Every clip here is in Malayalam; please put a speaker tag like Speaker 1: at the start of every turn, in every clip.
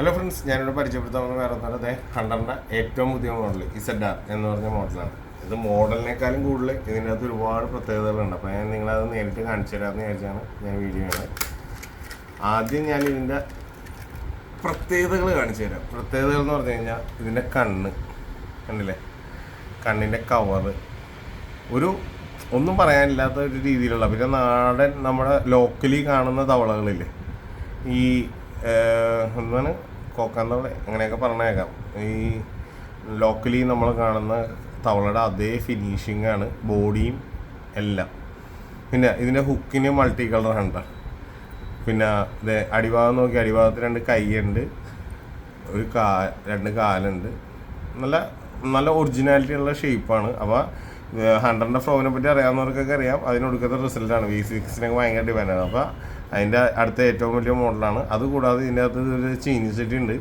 Speaker 1: ഹലോ ഫ്രണ്ട്സ് ഞാനിവിടെ പരിചയപ്പെടുത്താൻ വന്ന വേറെ പറഞ്ഞത് ഹണ്ടറിന്റെ ഏറ്റവും പുതിയ മോഡൽ ഇസഡ് ആർ എന്ന് പറഞ്ഞ മോഡലാണ് ഇത് മോഡലിനേക്കാളും കൂടുതൽ ഇതിന്റെ അകത്ത് ഒരുപാട് പ്രത്യേകതകളുണ്ട്. അപ്പോൾ ഞാൻ നിങ്ങളത് നേരിട്ട് കാണിച്ചു തരാമെന്ന് വിചാരിച്ചാണ് ഞാൻ വീഡിയോ ആണ് ആദ്യം ഞാൻ ഇതിന്റെ പ്രത്യേകതകൾ കാണിച്ചു തരാം. പ്രത്യേകതകൾ എന്ന് പറഞ്ഞു കഴിഞ്ഞാൽ ഇതിന്റെ കണ്ണ്. കണ്ടില്ലേ കണ്ണിന്റെ കവറ് ഒരു ഒന്നും പറയാനില്ലാത്ത ഒരു രീതിയിലുള്ള പിന്നെ നാടൻ നമ്മുടെ ലോക്കലി കാണുന്ന തവളകളില്ലേ? ഈ എന്താണ് കോക്കാൻ അങ്ങനെയൊക്കെ പറഞ്ഞേക്കാം. ഈ ലോക്കലി നമ്മൾ കാണുന്ന തവളയുടെ അതേ ഫിനിഷിംഗ് ആണ് ബോഡിയും എല്ലാം. പിന്നെ ഇതിന്റെ ഹുക്കിന് മൾട്ടി കളർ ഉണ്ട് പിന്നെ ഇത് അടിഭാഗം നോക്കി അടിഭാഗത്ത് രണ്ട് കൈയുണ്ട് ഒരു കാ രണ്ട് കാലുണ്ട്. നല്ല നല്ല ഒറിജിനാലിറ്റി ഉള്ള ഷേപ്പാണ് അപ്പോൾ ഹൺഡ്രഡിന്റെ ഫ്ലോവിനെ പറ്റി അറിയാവുന്നവർക്കൊക്കെ അറിയാം. അതിനൊടുക്കത്തെ റിസൾട്ടാണ് വി സിക്സിനൊക്കെ ഭയങ്കര ഡിമാൻഡാണ് അപ്പോൾ അതിന്റെ അടുത്ത ഏറ്റവും വലിയ മോഡലാണ്. അതുകൂടാതെ ഇതിന്റെ അകത്ത് ഒരു ചീനിച്ചട്ടി ഉണ്ട്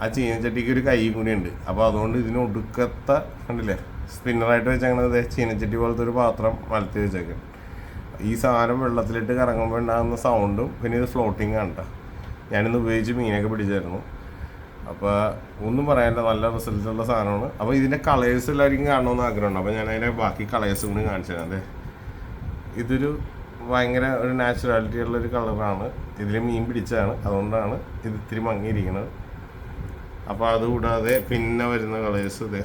Speaker 1: ആ ചീനച്ചട്ടിക്ക് ഒരു കൈ കൂടി ഉണ്ട്. അപ്പോൾ അതുകൊണ്ട് ഇതിന് ഒടുക്കത്ത കണ്ടില്ലേ സ്പിന്നറായിട്ട് വെച്ചങ്ങനെ ചീനച്ചട്ടി പോലത്തെ ഒരു പാത്രം മലത്തി വെച്ചേക്കും ഈ സാധനം വെള്ളത്തിലിട്ട് കറങ്ങുമ്പോൾ ഉണ്ടാകുന്ന സൗണ്ടും പിന്നെ ഇത് ഫ്ലോട്ടിങ് ആണ് കേട്ടോ ഞാനിന്ന് ഉപയോഗിച്ച് മീനൊക്കെ പിടിച്ചായിരുന്നു. അപ്പോൾ ഒന്നും പറയാനില്ല നല്ല റിസൾട്ടുള്ള സാധനമാണ്. അപ്പോൾ ഇതിന്റെ കളേഴ്സ് എല്ലാവർക്കും കാണണമെന്ന് ആഗ്രഹമുണ്ട്. അപ്പോൾ ഞാൻ അതിന്റെ ബാക്കി കളേഴ്സ് കൂടി കാണിച്ചു തരാം അതെ ഇതൊരു ഭയങ്കര ഒരു നാച്ചുറാലിറ്റി ഉള്ള ഒരു കളറാണ്. ഇതിൽ മീൻ പിടിച്ചാണ് അതുകൊണ്ടാണ് ഇത് ഇത്തിരി മങ്ങിയിരിക്കുന്നത്. അപ്പോൾ അതുകൂടാതെ പിന്നെ വരുന്ന കളേഴ്സ് ഇത്.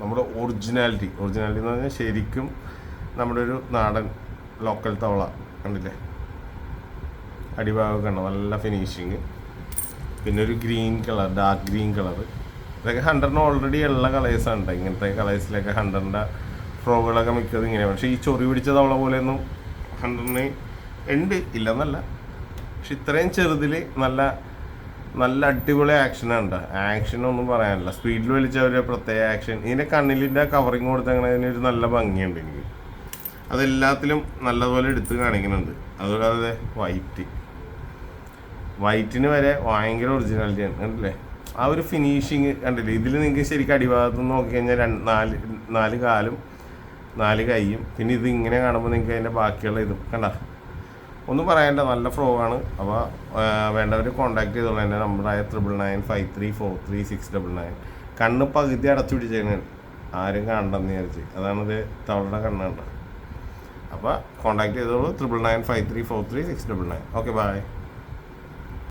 Speaker 1: നമ്മുടെ ഒറിജിനാലിറ്റി ഒറിജിനാലിറ്റി എന്ന് പറഞ്ഞാൽ ശരിക്കും നമ്മുടെ ഒരു നാടൻ ലോക്കൽ തവള. കണ്ടില്ലേ? അടിഭാഗമൊക്കെ ഉണ്ട് നല്ല ഫിനിഷിങ് പിന്നെ ഒരു green colour dark green colour ഇതൊക്കെ ഹൺഡ്രഡിന് ഓൾറെഡി ഉള്ള കളേഴ്സാണ് ഇങ്ങനത്തെ കളേഴ്സിലൊക്കെ ഹൺഡ്രഡിന്റെ ഫ്രോഗുകളൊക്കെ മിക്കത് ഇങ്ങനെയാണ്. പക്ഷേ ഈ ചൊറി പിടിച്ച തവള പോലെയൊന്നും ഹൺഡ്രഡിന് ഉണ്ട് ഇല്ലെന്നല്ല. പക്ഷെ ഇത്രയും ചെറുതിൽ നല്ല നല്ല അടിപൊളി ആക്ഷനാണ് കേട്ടോ ആക്ഷൻ ഒന്നും പറയാനില്ല. സ്പീഡിൽ വലിച്ച ഒരു പ്രത്യേക ആക്ഷൻ ഇതിന്റെ കണ്ണിലിന്റെ കവറിങ് കൊടുത്തങ്ങനെ അതിനൊരു നല്ല ഭംഗിയുണ്ട് എനിക്ക്. അതെല്ലാത്തിലും നല്ലതുപോലെ എടുത്ത് കാണിക്കുന്നുണ്ട്. അതുകൂടാതെ വൈറ്റ് വൈറ്റിന് വരെ ഭയങ്കര ഒറിജിനാലിറ്റിയാണ് കണ്ടില്ലേ? ആ ഒരു ഫിനിഷിങ് കണ്ടില്ലേ? ഇതിൽ നിങ്ങൾക്ക് ശരിക്കും അടിഭാഗത്ത് നോക്കി കഴിഞ്ഞാൽ നാല് നാല് കാലും നാല് കൈയും. പിന്നെ ഇത് ഇങ്ങനെ കാണുമ്പോൾ നിങ്ങൾക്ക് അതിന്റെ ബാക്കിയുള്ള ഇതും. കണ്ട? ഒന്നും പറയണ്ട നല്ല ഫ്ലോ ആണ്. അപ്പോൾ വേണ്ടവർ കോൺടാക്ട് ചെയ്തോളൂ. എന്റെ നമ്പറായ triple nine five three four three six double nine കണ്ണ് പകുതി അടച്ചു പിടിച്ചേക്കാണ്. ആരും കാണണ്ടെന്ന് വിചാരിച്ച്. അതാണിത് തവളുടെ കണ്ണുണ്ട് അപ്പോൾ കോൺടാക്ട് ചെയ്തോളൂ. Triple nine five three four three six double nine okay bye